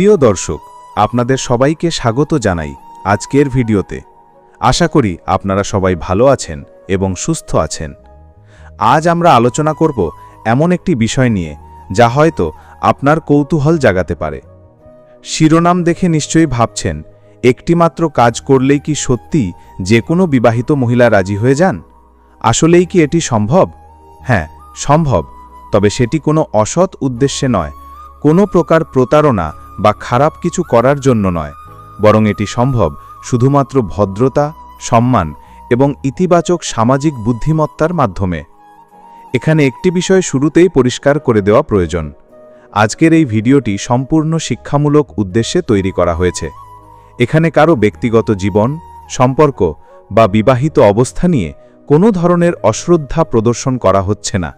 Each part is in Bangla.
প্রিয় দর্শক, আপনাদের সবাইকে স্বাগত জানাই আজকের ভিডিওতে। আশা করি আপনারা সবাই ভালো আছেন এবং সুস্থ আছেন। আজ আমরা আলোচনা করব এমন একটি বিষয় নিয়ে, যা হয়তো আপনার কৌতূহল জাগাতে পারে। শিরোনাম দেখে নিশ্চয়ই ভাবছেন, একটিমাত্র কাজ করলেই কি সত্যি যে কোনো বিবাহিত মহিলা রাজি হয়ে যান? আসলেই কি এটি সম্ভব? হ্যাঁ সম্ভব, তবে সেটি কোনো অসৎ উদ্দেশ্যে নয়। কোনো প্রকার প্রতারণা বা খারাপ কিছু করার জন্য নয়, বরং এটি সম্ভব শুধুমাত্র ভদ্রতা, সম্মান এবং ইতিবাচক সামাজিক বুদ্ধিমত্তার মাধ্যমে। এখানে একটি বিষয় শুরুতেই পরিষ্কার করে দেওয়া প্রয়োজন। আজকের এই ভিডিওটি সম্পূর্ণ শিক্ষামূলক উদ্দেশ্যে তৈরি করা হয়েছে। এখানে কারও ব্যক্তিগত জীবন, সম্পর্ক বা বিবাহিত অবস্থা নিয়ে কোনো ধরনের অশ্রদ্ধা প্রদর্শন করা হচ্ছে না।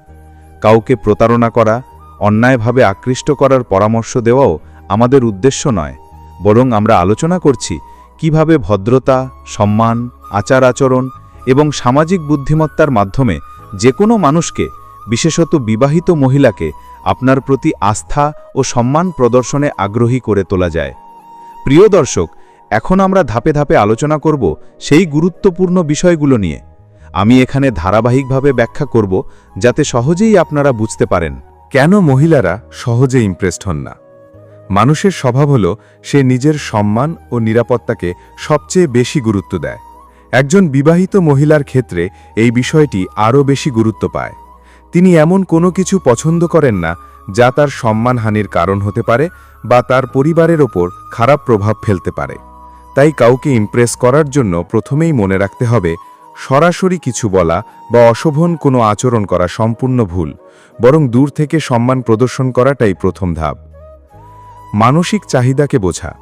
কাউকে প্রতারণা করা, অন্যায়ভাবে আকৃষ্ট করার পরামর্শ দেওয়াও আমাদের উদ্দেশ্য নয়, বরং আমরা আলোচনা করছি কীভাবে ভদ্রতা, সম্মান, আচার আচরণ এবং সামাজিক বুদ্ধিমত্তার মাধ্যমে যে কোনো মানুষকে, বিশেষত বিবাহিত মহিলাকে, আপনার প্রতি আস্থা ও সম্মান প্রদর্শনে আগ্রহী করে তোলা যায়। প্রিয় দর্শক, এখন আমরা ধাপে ধাপে আলোচনা করব সেই গুরুত্বপূর্ণ বিষয়গুলো নিয়ে। আমি এখানে ধারাবাহিকভাবে ব্যাখ্যা করব যাতে সহজেই আপনারা বুঝতে পারেন। কেন মহিলারা সহজে ইমপ্রেসড হন না? মানুষের স্বভাব হল, সে নিজের সম্মান ও নিরাপত্তাকে সবচেয়ে বেশি গুরুত্ব দেয়। একজন বিবাহিত মহিলার ক্ষেত্রে এই বিষয়টি আরও বেশি গুরুত্ব পায়। তিনি এমন কোনো কিছু পছন্দ করেন না, যা তার সম্মানহানির কারণ হতে পারে বা তার পরিবারের ওপর খারাপ প্রভাব ফেলতে পারে। তাই কাউকে ইমপ্রেস করার জন্য প্রথমেই মনে রাখতে হবে, সরাসরি কিছু বলা বা অশোভন কোনো আচরণ করা সম্পূর্ণ ভুল, বরং দূর থেকে সম্মান প্রদর্শন করাটাই প্রথম ধাপ। মানসিক চাহিদাকে বোঝা।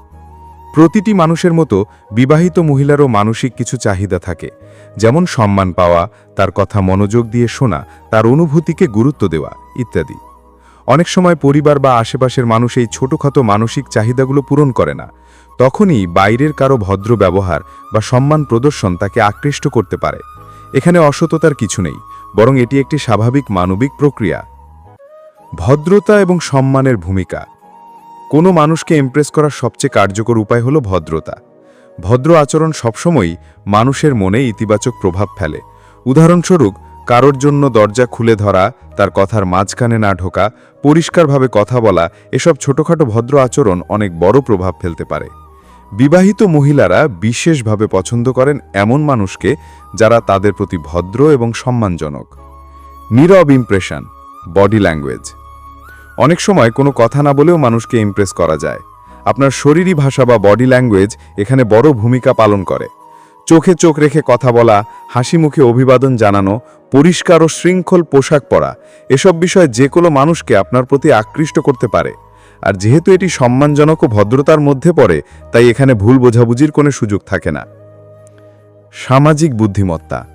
প্রতিটি মানুষের মতো বিবাহিত মহিলারও মানসিক কিছু চাহিদা থাকে, যেমন সম্মান পাওয়া, তার কথা মনোযোগ দিয়ে শোনা, তার অনুভূতিকে গুরুত্ব দেওয়া, ইত্যাদি। অনেক সময় পরিবার বা আশেপাশের মানুষ এই ছোটখাটো মানসিক চাহিদাগুলো পূরণ করে না। তখনই বাইরের কারও ভদ্র ব্যবহার বা সম্মান প্রদর্শন তাকে আকৃষ্ট করতে পারে। এখানে অসততার কিছু নেই, বরং এটি একটি স্বাভাবিক মানবিক প্রক্রিয়া। ভদ্রতা এবং সম্মানের ভূমিকা। কোনো মানুষকে ইমপ্রেস করার সবচেয়ে কার্যকর উপায় হল ভদ্রতা। ভদ্র আচরণ সবসময়ই মানুষের মনে ইতিবাচক প্রভাব ফেলে। উদাহরণস্বরূপ, কারোর জন্য দরজা খুলে ধরা, তার কথার মাঝখানে না ঢোকা, পরিষ্কারভাবে কথা বলা, এসব ছোটখাটো ভদ্র আচরণ অনেক বড় প্রভাব ফেলতে পারে। বিবাহিত মহিলারা বিশেষভাবে পছন্দ করেন এমন মানুষকে যারা তাদের প্রতি ভদ্র এবং সম্মানজনক। নীরব ইমপ্রেশন বডি ল্যাঙ্গুয়েজ অনেক সময় কোনো কথা না বলেও মানুষকে ইমপ্রেস করা যায়। আপনার শরীরী ভাষা বা বডি ল্যাঙ্গুয়েজ এখানে বড় ভূমিকা পালন করে। চোখে চোখ রেখে কথা বলা, হাসি মুখে অভিবাদন জানানো, পরিষ্কার ও শৃঙ্খল পোশাক পরা, এসব বিষয় যে কোনো মানুষকে আপনার প্রতি আকৃষ্ট করতে পারে। আর যেহেতু এটি সম্মানজনক ও ভদ্রতার মধ্যে পড়ে, তাই এখানে ভুল বোঝাবুঝির কোনো সুযোগ থাকে না। সামাজিক বুদ্ধিমত্তা।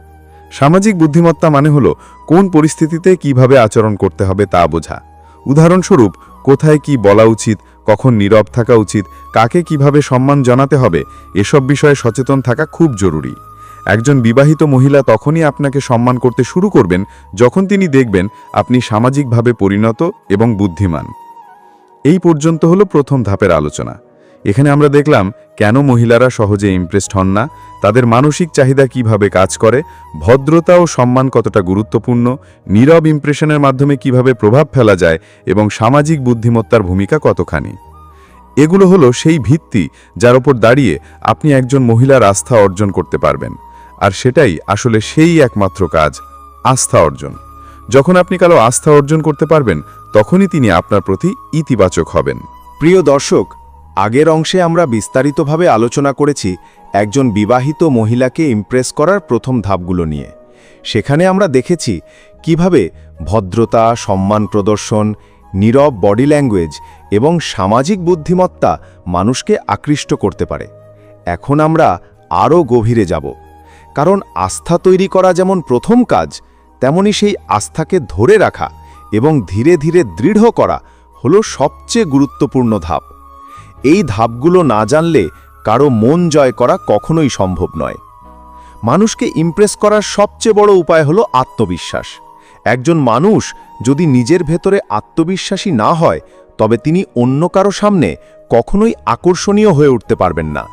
সামাজিক বুদ্ধিমত্তা মানে হলো কোন পরিস্থিতিতে কীভাবে আচরণ করতে হবে তা বোঝা। উদাহরণস্বরূপ, কোথায় কি বলা উচিত, কখন নীরব থাকা উচিত, কাকে কীভাবে সম্মান জানাতে হবে, এসব বিষয়ে সচেতন থাকা খুব জরুরি। একজন বিবাহিত মহিলা তখনই আপনাকে সম্মান করতে শুরু করবেন যখন তিনি দেখবেন আপনি সামাজিকভাবে পরিণত এবং বুদ্ধিমান। এই পর্যন্ত হলো প্রথম ধাপের আলোচনা। এখানে আমরা দেখলাম কেন মহিলারা সহজে ইমপ্রেসড হন না, তাদের মানসিক চাহিদা কীভাবে কাজ করে, ভদ্রতা ও সম্মান কতটা গুরুত্বপূর্ণ, নীরব ইমপ্রেশনের মাধ্যমে কীভাবে প্রভাব ফেলা যায় এবং সামাজিক বুদ্ধিমত্তার ভূমিকা কতখানি। এগুলো হলো সেই ভিত্তি যার ওপর দাঁড়িয়ে আপনি একজন মহিলার আস্থা অর্জন করতে পারবেন। আর সেটাই আসলে সেই একমাত্র কাজ, আস্থা অর্জন। যখন আপনি কালো আস্থা অর্জন করতে পারবেন, তখনই তিনি আপনার প্রতি ইতিবাচক হবেন। প্রিয় দর্শক আগের অংশে আমরা বিস্তারিতভাবে আলোচনা করেছি একজন বিবাহিত মহিলাকে ইমপ্রেস করার প্রথম ধাপগুলো নিয়ে। সেখানে আমরা দেখেছি কীভাবে ভদ্রতা, সম্মান প্রদর্শন, নীরব বডি ল্যাঙ্গুয়েজ এবং সামাজিক বুদ্ধিমত্তা মানুষকে আকৃষ্ট করতে পারে। এখন আমরা আরও গভীরে যাব। কারণ আস্থা তৈরি করা যেমন প্রথম কাজ, তেমনি সেই আস্থাকে ধরে রাখা এবং ধীরে ধীরে দৃঢ় করা হলো সবচেয়ে গুরুত্বপূর্ণ ধাপ। এই ধাপগুলো না জানলে কারও মন জয় করা কখনোই সম্ভব নয়। মানুষকে ইমপ্রেস করার সবচেয়ে বড় উপায় হলো আত্মবিশ্বাস। একজন মানুষ যদি নিজের ভেতরে আত্মবিশ্বাসী না হয়, তবে তিনি অন্য কারও সামনে কখনোই আকর্ষণীয় হয়ে উঠতে পারবেন না।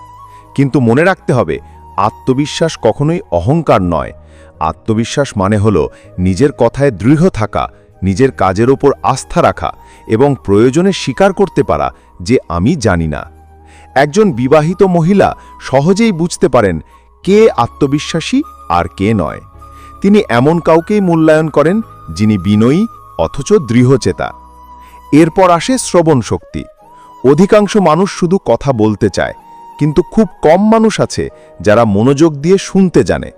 কিন্তু মনে রাখতে হবে, আত্মবিশ্বাস কখনোই অহংকার নয়। আত্মবিশ্বাস মানে হল নিজের কথায় দৃঢ় থাকা নিজের কাজের ওপর আস্থা রাখা এবং প্রয়োজনে স্বীকার করতে পারা যে আমি জানি না। একজন বিবাহিত মহিলা সহজেই বুঝতে পারেন কে আত্মবিশ্বাসী আর কে নয়। তিনি এমন কাউকেই মূল্যায়ন করেন যিনি বিনয়ী অথচ দৃঢ়চেতা। এরপর আসে শ্রবণ শক্তি। অধিকাংশ মানুষ শুধু কথা বলতে চায়, কিন্তু খুব কম মানুষ আছে যারা মনোযোগ দিয়ে শুনতে জানে।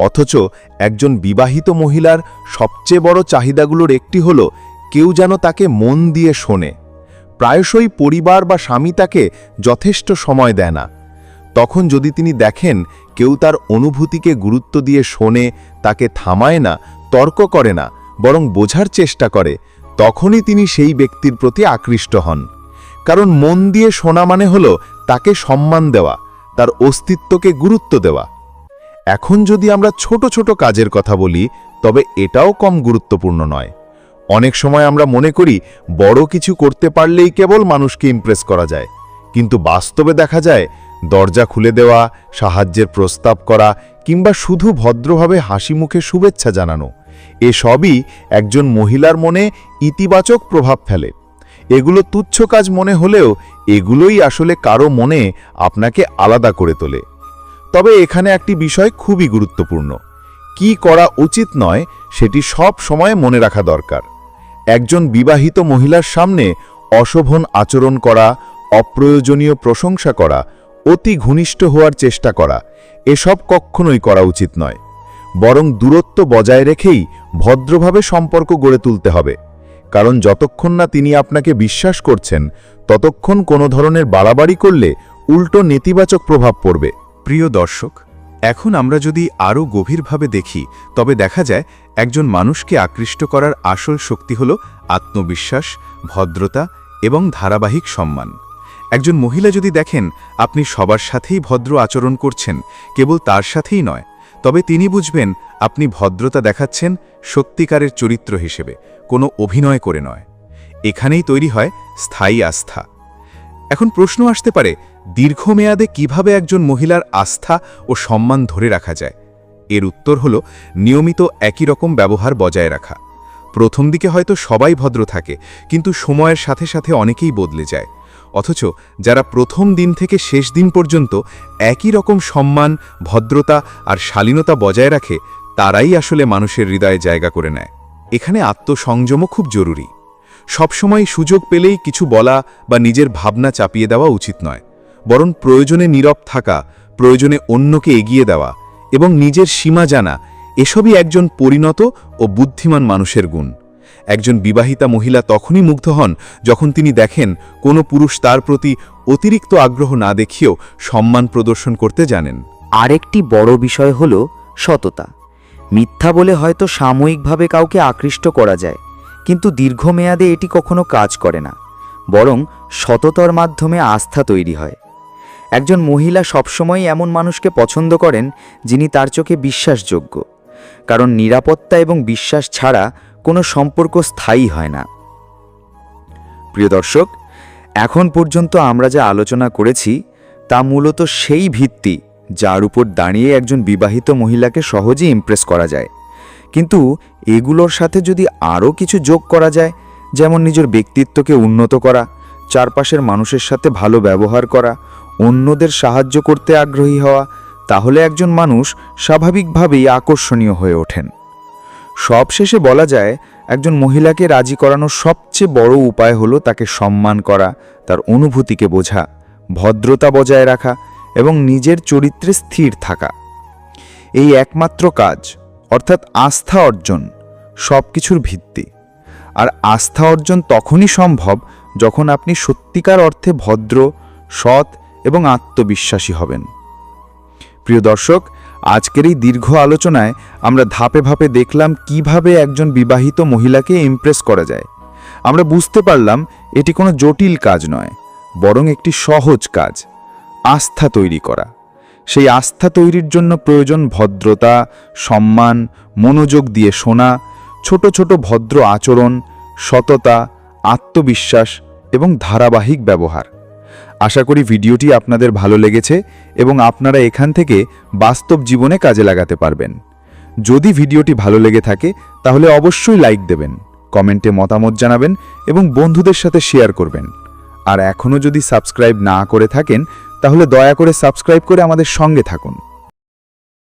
অথচ একজন বিবাহিত মহিলার সবচেয়ে বড় চাহিদাগুলোর একটি হল কেউ যেন তাকে মন দিয়ে শোনে। প্রায়শই পরিবার বা স্বামী তাকে যথেষ্ট সময় দেয় না। তখন যদি তিনি দেখেন কেউ তার অনুভূতিকে গুরুত্ব দিয়ে শোনে, তাকে থামায় না, তর্ক করে না, বরং বোঝার চেষ্টা করে, তখনই তিনি সেই ব্যক্তির প্রতি আকৃষ্ট হন। কারণ মন দিয়ে শোনা মানে হল তাকে সম্মান দেওয়া, তার অস্তিত্বকে গুরুত্ব দেওয়া। এখন যদি আমরা ছোট ছোট কাজের কথা বলি, তবে এটাও কম গুরুত্বপূর্ণ নয়। অনেক সময় আমরা মনে করি, বড় কিছু করতে পারলেই কেবল মানুষকে ইমপ্রেস করা যায়। কিন্তু বাস্তবে দেখা যায়, দরজা খুলে দেওয়া, সাহায্যের প্রস্তাব করা, কিংবা শুধু ভদ্রভাবে হাসি মুখে শুভেচ্ছা জানানো এসবই একজন মহিলার মনে ইতিবাচক প্রভাব ফেলে। এগুলো তুচ্ছ কাজ মনে হলেও এগুলোই আসলে কারও মনে আপনাকে আলাদা করে তোলে। তবে এখানে একটি বিষয় খুবই গুরুত্বপূর্ণ। কি করা উচিত নয়, সেটি সব সময় মনে রাখা দরকার। একজন বিবাহিত মহিলার সামনে অশোভন আচরণ করা, অপ্রয়োজনীয় প্রশংসা করা, অতি ঘনিষ্ঠ হওয়ার চেষ্টা করা, এসব কখনোই করা উচিত নয়। বরং দূরত্ব বজায় রেখেই ভদ্রভাবে সম্পর্ক গড়ে তুলতে হবে। কারণ যতক্ষণ না তিনি আপনাকে বিশ্বাস করছেন, ততক্ষণ কোনো ধরনের বাড়াবাড়ি করলে উল্টো নেতিবাচক প্রভাব পড়বে। প্রিয় দর্শক, এখন আমরা যদি আরও গভীরভাবে দেখি, তবে দেখা যায় একজন মানুষকে আকৃষ্ট করার আসল শক্তি হল আত্মবিশ্বাস, ভদ্রতা এবং ধারাবাহিক সম্মান। একজন মহিলা যদি দেখেন, আপনি সবার সাথেই ভদ্র আচরণ করছেন, কেবল তার সাথেই নয়, তবে তিনি বুঝবেন আপনি ভদ্রতা দেখাচ্ছেন সত্যিকারের চরিত্র হিসেবে, কোনো অভিনয় করে নয়। এখানেই তৈরি হয় স্থায়ী আস্থা। এখন প্রশ্ন আসতে পারে দীর্ঘমেয়াদে কীভাবে একজন মহিলার আস্থা ও সম্মান ধরে রাখা যায়? এর উত্তর হল, নিয়মিত একই রকম ব্যবহার বজায় রাখা। প্রথম দিকে হয়তো সবাই ভদ্র থাকে, কিন্তু সময়ের সাথে সাথে অনেকেই বদলে যায়। অথচ যারা প্রথম দিন থেকে শেষ দিন পর্যন্ত একই রকম সম্মান, ভদ্রতা আর শালীনতা বজায় রাখে, তারাই আসলে মানুষের হৃদয়ে জায়গা করে নেয়। এখানে আত্মসংযমও খুব জরুরি। সবসময় সুযোগ পেলেই কিছু বলা বা নিজের ভাবনা চাপিয়ে দেওয়া উচিত নয়। বরং প্রয়োজনে নীরব থাকা, প্রয়োজনে অন্যকে এগিয়ে দেওয়া এবং নিজের সীমা জানা, এসবই একজন পরিণত ও বুদ্ধিমান মানুষের গুণ। একজন বিবাহিতা মহিলা তখনই মুগ্ধ হন যখন তিনি দেখেন কোনো পুরুষ তার প্রতি অতিরিক্ত আগ্রহ না দেখিয়েও সম্মান প্রদর্শন করতে জানেন। আরেকটি বড় বিষয় হল সততা। মিথ্যা বলে হয়তো সাময়িকভাবে কাউকে আকৃষ্ট করা যায়, কিন্তু দীর্ঘমেয়াদে এটি কখনো কাজ করে না, বরং সততার মাধ্যমে আস্থা তৈরি হয়। একজন মহিলা সবসময় এমন মানুষকে পছন্দ করেন যিনি তার চোখে বিশ্বাসযোগ্য। কারণ নিরাপত্তা এবং বিশ্বাস ছাড়া কোনো সম্পর্ক স্থায়ী হয় না। প্রিয় দর্শক, এখন পর্যন্ত আমরা যা আলোচনা করেছি, তা মূলত সেই ভিত্তি যার উপর দাঁড়িয়ে একজন বিবাহিত মহিলাকে সহজেই ইমপ্রেস করা যায়। কিন্তু এগুলোর সাথে যদি আরও কিছু যোগ করা যায়, যেমন নিজের ব্যক্তিত্বকে উন্নত করা, চারপাশের মানুষের সাথে ভালো ব্যবহার করা অন্যদের সাহায্য করতে আগ্রহী হওয়া, তাহলে একজন মানুষ স্বাভাবিকভাবেই আকর্ষণীয় হয়ে ওঠেন। সবশেষে বলা যায়, একজন মহিলাকে রাজি করানোর সবচেয়ে বড় উপায় হলো তাকে সম্মান করা, তার অনুভূতিকে বোঝা, ভদ্রতা বজায় রাখা এবং নিজের চরিত্রে স্থির থাকা। এই একমাত্র কাজ, অর্থাৎ আস্থা অর্জন সব কিছুর ভিত্তি। আর আস্থা অর্জন তখনই সম্ভব যখন আপনি সত্যিকার অর্থে ভদ্র, সৎ এবং আত্মবিশ্বাসী হবেন। প্রিয় দর্শক, আজকের এই দীর্ঘ আলোচনায় আমরা ধাপে ধাপে দেখলাম কীভাবে একজন বিবাহিত মহিলাকে ইমপ্রেস করা যায়। আমরা বুঝতে পারলাম এটি কোনো জটিল কাজ নয়, বরং একটি সহজ কাজ, আস্থা তৈরি করা। সেই আস্থা তৈরির জন্য প্রয়োজন ভদ্রতা, সম্মান, মনোযোগ দিয়ে শোনা, ছোট ছোট ভদ্র আচরণ, সততা, আত্মবিশ্বাস এবং ধারাবাহিক ব্যবহার। আশা করি ভিডিওটি আপনাদের ভালো লেগেছে এবং আপনারা এখান থেকে বাস্তব জীবনে কাজে লাগাতে পারবেন। যদি ভিডিওটি ভালো লেগে থাকে, তাহলে অবশ্যই লাইক দেবেন, কমেন্টে মতামত জানাবেন এবং বন্ধুদের সাথে শেয়ার করবেন। আর এখনও যদি সাবস্ক্রাইব না করে থাকেন, তাহলে দয়া করে সাবস্ক্রাইব করে আমাদের সঙ্গে থাকুন।